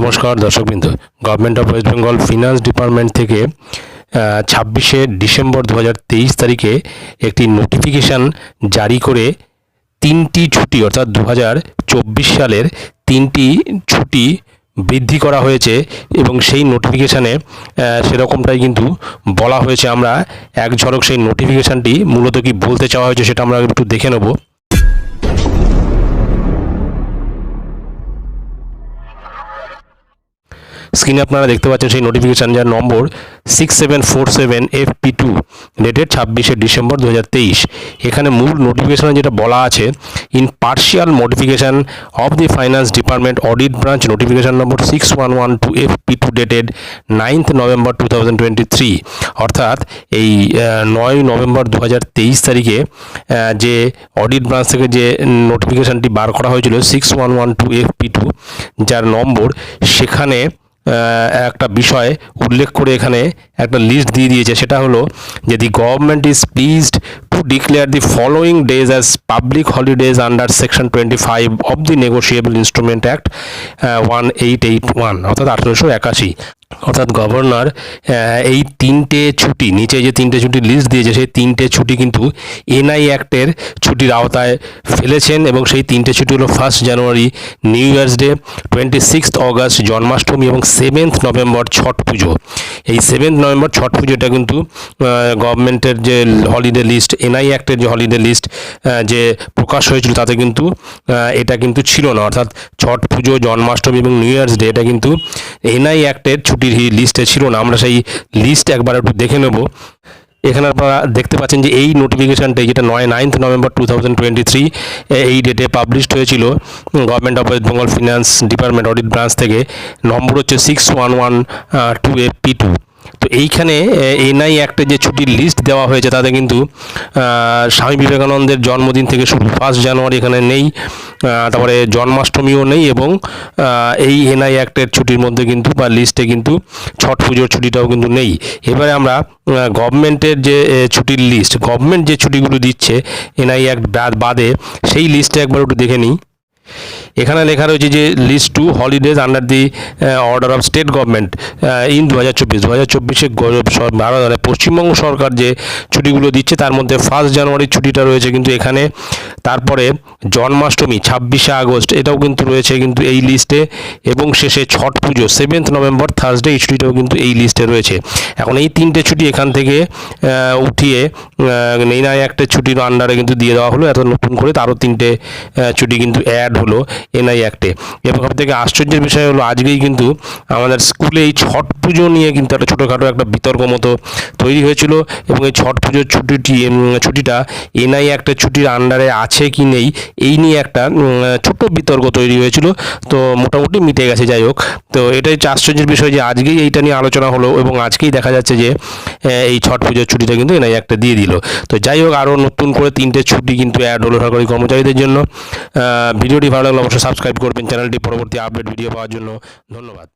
নমস্কার দর্শকবৃন্দ। Government of West Bengal finance department থেকে ছাব্বিশে ডিসেম্বর দু তেইশ তারিখে একটি নোটিফিকেশান জারি করে তিনটি ছুটি, অর্থাৎ দু চব্বিশ সালের তিনটি ছুটি বৃদ্ধি করা হয়েছে এবং সেই নোটিফিকেশানে সেরকমটাই কিন্তু বলা হয়েছে। আমরা এক ঝলক সেই নোটিফিকেশানটি মূলত কি বলতে চাওয়া হয়েছে সেটা আমরা একটু দেখে নেব। স্ক্রিনে আপনারা দেখতে পাচ্ছেন সেই নোটিফিকেশান যার number six seven four seven F P two dated ছাব্বিশে ডিসেম্বর দু হাজার তেইশ। এখানে মূল নোটিফিকেশানে যেটা বলা আছে in partial modification of the finance department audit branch notification number six one one two F P two dated ninth November two thousand twenty three অর্থাৎ এই নয় নভেম্বর দু হাজার তেইশ তারিখে যে অডিট ব্রাঞ্চ থেকে যে নোটিফিকেশানটি বার করা হয়েছিল six one one two F P two যার নম্বর সেখানে একটা বিষয় উল্লেখ করে এখানে একটা লিস্ট দিয়ে দিয়েছে, সেটা হলো যে the government is pleased to declare the following days as public holidays under section twenty five of the negotiable instrument act one eight eight one অর্থাৎ আঠেরোশো একাশি। অর্থাৎ গভর্নর এই তিনটে ছুটি, নিচে যে তিনটে ছুটির লিস্ট দিয়েছে, সেই তিনটে ছুটি কিন্তু এনআই অ্যাক্টের ছুটির আওতায় ফেলেছেন এবং সেই তিনটে ছুটি হলো first January new year's day twenty sixth August Janmashtami এবং সেভেন্থ নভেম্বর ছট পুজো। এই সেভেন্থ নভেম্বর ছট পুজোটা কিন্তু গভর্নমেন্টের যে হলিডে লিস্ট এনআই অ্যাক্টের যে হলিডে লিস্ট যে প্রকাশ হয়েছিল তাতে কিন্তু এটা কিন্তু ছিল না। অর্থাৎ ছট পুজো, জন্মাষ্টমী এবং নিউ ইয়ার্স ডে এটা কিন্তু এনআই অ্যাক্টের ছুটির লিস্টে ছিল না। আমরা সেই লিস্ট একবার একটু দেখে নেব। এখানে আপনারা দেখতে পাচ্ছেন যে এই নোটিফিকেশানটি যেটা নয় নাইন্থ নভেম্বর টু এই ডেটে পাবলিশড হয়েছিল government of West Bengal finance department audit branch থেকে, নম্বর হচ্ছে six one one two A P two তো এইখানে এনআই অ্যাক্টে যে ছুটির লিস্ট দেওয়া হয়েছে, তাতে কিন্তু স্বামী বিবেকানন্দের জন্মদিন থেকে শুরু ফার্স্ট জানুয়ারি এখানে নেই তারপরে জন্মাষ্টমীও নেই এবং এই এনআই অ্যাক্টের ছুটির মধ্যে কিন্তু, বা লিস্টে কিন্তু ছট পুজোর ছুটিটাও কিন্তু নেই। এবারে আমরা গভর্নমেন্টের যে ছুটির লিস্ট গভর্নমেন্ট যে ছুটিগুলো দিচ্ছে এনআই অ্যাক্ট বাদে সেই লিস্টে একবার একটু দেখে নিই। এখানে লেখা রয়েছে যে list to holidays under the order of state government in দু হাজার চব্বিশ। দু হাজার চব্বিশে মানে পশ্চিমবঙ্গ সরকার যে ছুটিগুলো দিচ্ছে, তার মধ্যে ফার্স্ট জানুয়ারির ছুটিটা রয়েছে কিন্তু এখানে, তারপরে জন্মাষ্টমী, ছাব্বিশে আগস্ট, এটাও কিন্তু রয়েছে কিন্তু এই লিস্টে এবং শেষে ছট পুজো সেভেন্থ নভেম্বর থার্সডে এই ছুটিটাও কিন্তু এই লিস্টে রয়েছে। এখন এই তিনটে ছুটি এখান থেকে উঠিয়ে নেইনা একটা ছুটির আন্ডারে কিন্তু দিয়ে দেওয়া হলো। এত নতুন করে তারও তিনটে ছুটি কিন্তু অ্যাড হলো এনআই অ্যাক্টে এবং সব থেকে আশ্চর্যের বিষয় হলো, আজকেই কিন্তু আমাদের স্কুলে এই ছট পুজো নিয়ে কিন্তু একটা ছোটোখাটো একটা বিতর্ক মতো তৈরি হয়েছিল। এবং এই ছট পুজোর ছুটিটি ছুটিটা এনআই অ্যাক্টের ছুটির আন্ডারে আছে কি নেই এই নিয়ে একটা ছোট্ট বিতর্ক তৈরি হয়েছিল। তো মোটামুটি মিটে গেছে, যাই হোক। তো এটাই আশ্চর্যের বিষয় যে আজকেই এইটা নিয়ে আলোচনা হলো এবং আজকেই দেখা যাচ্ছে যে এই ছট পুজোর ছুটিটা কিন্তু এনআই একটা দিয়ে দিল। তো যাই হোক আরও নতুন করে তিনটে ছুটি কিন্তু অ্যাড হলো সরকারি কর্মচারীদের জন্য। ভিডিওটি ভালো লাগলে অবশ্যই সাবস্ক্রাইব করবেন। চ্যানেলটি পরবর্তী আপডেট ভিডিও পাওয়ার জন্য ধন্যবাদ।